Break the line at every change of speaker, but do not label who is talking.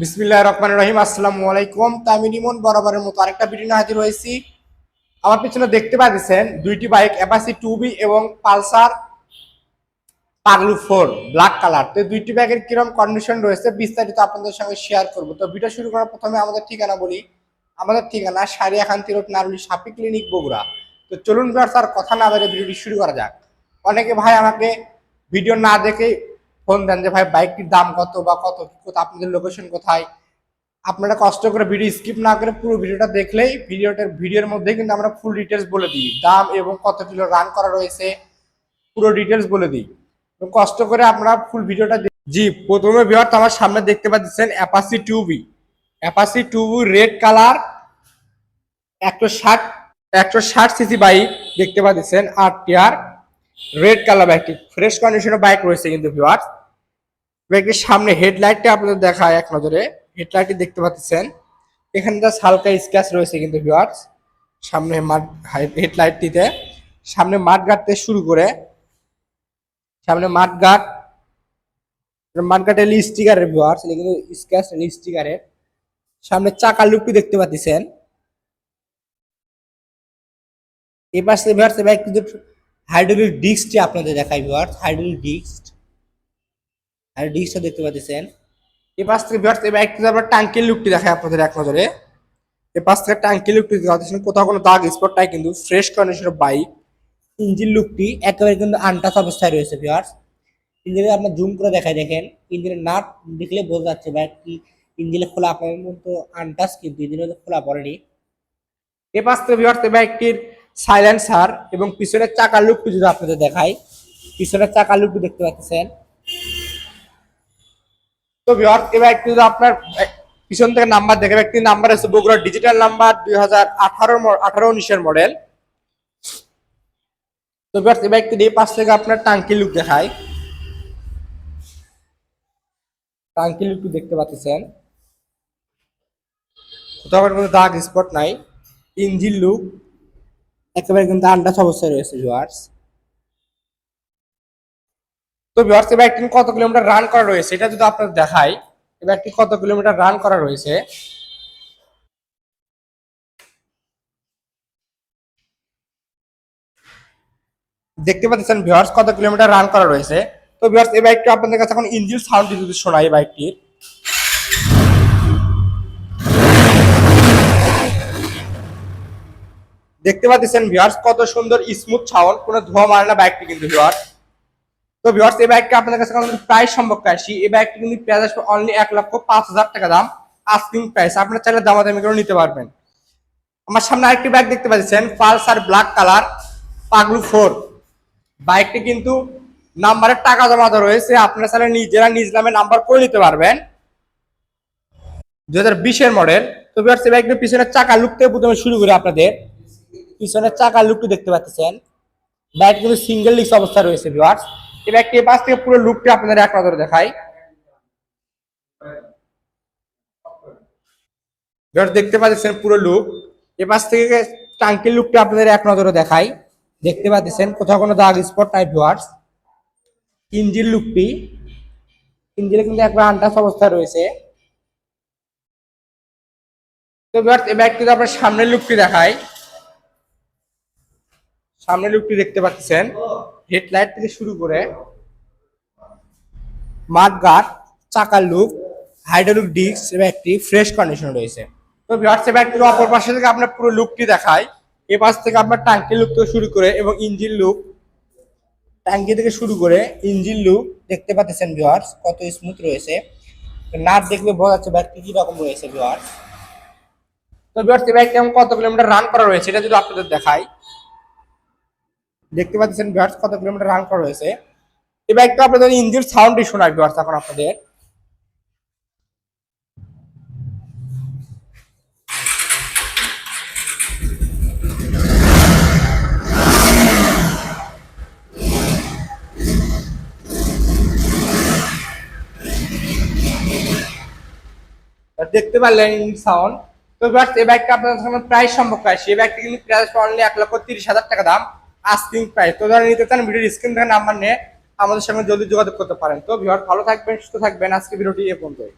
বিসমিল্লাহ রহমান রহিম, আসসালামু আলাইকুম। তো আমি নিমন বরাবরের মতো আরেকটা ভিডিও হাজির হয়েছি। আমার পিছনে দেখতে পাচ্ছেন দুইটি বাইক অ্যাপাসি টু বি এবং পালসার পাগলু ফোর ব্ল্যাক কালার তো দুইটি বাইকের কীরকম কন্ডিশন রয়েছে বিস্তারিত আপনাদের সঙ্গে শেয়ার করব। তো ভিডিও শুরু করার প্রথমে আমাদের ঠিকানা বলি। আমাদের ঠিকানা সারিয়া খান্তি রোড, নারুলি সাপি ক্লিনিক বগুড়া। তো চলুন আর কথা না বেড়ে ভিডিওটি শুরু করা যাক। অনেকে ভাই আমাকে ভিডিও না দেখে ফোন দেন যে, ভাই, বাইকটির দাম কত বা কত? আপনাদের লোকেশন কোথায়? আপনারা কষ্ট করে ভিডিও স্কিপ না করে পুরো ভিডিওটা দেখলেই ভিডিওটার ভিডিওর মধ্যে কিন্তু আমরা ফুল ডিটেলস বলে দিই। দাম এবং কত কিলো রান করা রয়েছে, পুরো ডিটেলস বলে দিই। কষ্ট করে আপনারা ফুল ভিডিওটা জি, প্রথমে ভিউয়ার আমার সামনে দেখতে পাচ্ছেন অ্যাপাসি টুবি অ্যাপাসি টুবি রেড কালার একশো ষাট একশো ষাট সিসি বাইক দেখতে পাচ্ছেন আর টিয়ার রেড কালার বাইকটি। ফ্রেশ কন্ডিশনের বাইক রয়েছে কিন্তু ভিউয়ার্স বাইকের সামনে হেডলাইটটা আপনাদের দেখায় এক নজরে। হেডলাইটটি দেখতে পাচ্ছেন। এখানে জাস্ট হালকা স্ক্র্যাচ রয়েছে কিন্তু ভিউয়ার্স সামনে মাঠ, হেডলাইটটিতে। সামনে মাঠ গাড়তে শুরু করে। সামনে মাঠ গার্ড মাঠ গার্ড এলি স্টিকারের ভিউয়ার্স এটা কিন্তু স্ক্র্যাচ এলি স্টিকারের সামনে চাকার লুকটি দেখতে পাচ্ছেন। এই পাশে ভিউয়ার্স বাইক কিন্তু হাইড্রোলিক ডিস্কটি আপনাদের দেখাই ভিউয়ার্স হাইড্রোলিক ডিস্ক আর ডিস্কটা দেখতে পাচ্ছেন। এই পাশ থেকে ভিউয়ার্স এই বাইকটিতে আমরা টাঙ্কির লুকটি দেখাই আপনাদের এক নজরে। এই পাশ থেকে টাঙ্কির লুকটি দেখতে কোথাও কোনো দাগ স্পট নাই কিন্তু ফ্রেশ কন্ডিশনের বাইক ইঞ্জিন লুকটি একেবারে কিন্তু আনটাচ অবস্থায় রয়েছে ভিউয়ার্স। ইঞ্জিনে আপনার জুম করে দেখাই, দেখেন। ইঞ্জিনের নাট দেখলে বোঝা যাচ্ছে বাইকটি ইঞ্জিনে খোলা আপনার মতো আনটাচ কিন্তু ইঞ্জিনে খোলা পড়েনি। এ পাশ থেকে ভিউয়ার্স এই বাইকটির সাইলেন্সার এবং পিছনের চাকার লুকটি যদি আপনাদের দেখাই, পিছনের চাকার লুকটি দেখতে পাচ্ছেন। তো ভিউয়ার্স এবার যদি আপনার পিছন থেকে নাম্বার দেখে, ব্যক্তির নাম্বার আছে বগুড়া ডিজিটাল নাম্বার দুই হাজার আঠারো আঠারো উনিশের মডেল তো ভিউয়ার্স এই বাইকটি এই পাশ থেকে আপনার টাঙ্কি লুক দেখায় টাঙ্কি লুকটি দেখতে পাচ্ছেন। কোথাও কোনো দাগ স্পট নাই। ইঞ্জিন লুক একেবারে কিন্তু আন্দাজ অবস্থায় রয়েছে ভিউয়ার্স তো ভিউয়ার্স এই বাইকটি কত কিলোমিটার রান করা রয়েছে, এটা যদি আপনার দেখাই এই বাইকটি কত কিলোমিটার রান করা রয়েছে। দেখতে পাচ্ছেন ভিউয়ার্স কত কিলোমিটার রান করা রয়েছে। তো ভিউয়ার্স এই বাইকটি আপনাদের কাছে এখন ইঞ্জিন সাউন্ড যদি শোনাই এই বাইকটির দেখতে পাচ্ছেন ভিউয়ার্স কত সুন্দর স্মুথ সাউন্ড কোনো ধোয়া মারে না বাইকটি কিন্তু ভিউয়ার্স তো ভিউয়ার্স এই বাইকটা আপনাদের কাছে প্রাইস সম্পর্কে আসি। এই বাইকটি কিন্তু প্রাইস আসবে অনলি এক লক্ষ পাঁচ হাজার টাকা দাম আস্কিং প্রাইস আপনার চাইলে দামাদামি করে নিতে পারবেন। আমার সামনে আরেকটি বাইক দেখতে পাচ্ছেন, পালসার ব্ল্যাক কালার পাগলু ফোর বাইকটি কিন্তু নাম্বারের টাকা জমা রয়েছে, আপনারা চাইলে নিজেরা নিজ নামে নাম্বার করে নিতে পারবেন। দু হাজার বিশের মডেল তো ভিউয়ার্স এই বাইকটির পিছনের চাকা লুক থেকে প্রথমে শুরু করি আপনাদের। পিছনের চাকা লুকটি দেখতে পাচ্ছেন। বাইক কিন্তু সিঙ্গেল লিক্স অবস্থা রয়েছে ভিউয়ার্স এই এ পাশ থেকে পুরো লুকটি আপনাদের এক নজরে দেখাই। দেখতে পাচ্ছেন পুরো লুক এ পাশ থেকে টাঙ্কির লুকটি আপনাদের এক নজরে দেখাই। দেখতে পাচ্ছেন কোথাও কোনো দাগ স্পট নাই ভিউয়ার্স ইঞ্জিন লুকটি ইঞ্জিনে কিন্তু একবার আনটাস অবস্থায় রয়েছে। তো ভিউয়ার্স এই বাইকটিতে আপনার সামনের লুকটি দেখাই। সামনের লুকটি দেখতে পাচ্ছেন। হেডলাইট থেকে শুরু করে মাঠ গার্ড চাকার লুক হাইড্রোলিক ডিস্ক এবং একটি ফ্রেশ কন্ডিশন রয়েছে। তো ভিউয়ার্স এই বাইকটির অপর পাশে থেকে আপনার পুরো লুকটি দেখায় এ পাশ থেকে আপনার ট্যাঙ্কি লুক থেকে শুরু করে এবং ইঞ্জিন লুক ট্যাঙ্কি থেকে শুরু করে ইঞ্জিন লুক দেখতে পাচ্ছেন ভিউয়ার্স কত স্মুথ রয়েছে। নাট দেখলে বোঝা যাচ্ছে বাইকটি কি রকম রয়েছে ভিউয়ার্স তো ভিউয়ার্স এই এখন কত কিলোমিটার রান করা রয়েছে, এটা যদি আপনাদের দেখাই। দেখতে পাচ্ছেন ভিউয়ার্স কত কিলোমিটার রান করা রয়েছে। এই বাইকটা আপনাদের ইঞ্জিন সাউন্ডই শোনায় ভিউয়ার্স এখন আপনাদের। দেখতে পারলেন সাউন্ড তো ভিউয়ার্স এই বাইকটা আপনাদের সামনে প্রাইস সম্পর্কে আসে। এই বাইকটা কিন্তু প্রাইস অনলি এক লক্ষ তিরিশ হাজার টাকা দাম। Asking price. তো যারা নিতে চান ভিডিওর স্ক্রিন থেকে নাম্বার নিয়ে আমাদের সঙ্গে জলদি যোগাযোগ করতে পারেন। তো ভিউয়ার ভালো থাকবেন, সুস্থ থাকবেন। আজকে ভিডিওটি এ পর্যন্তই।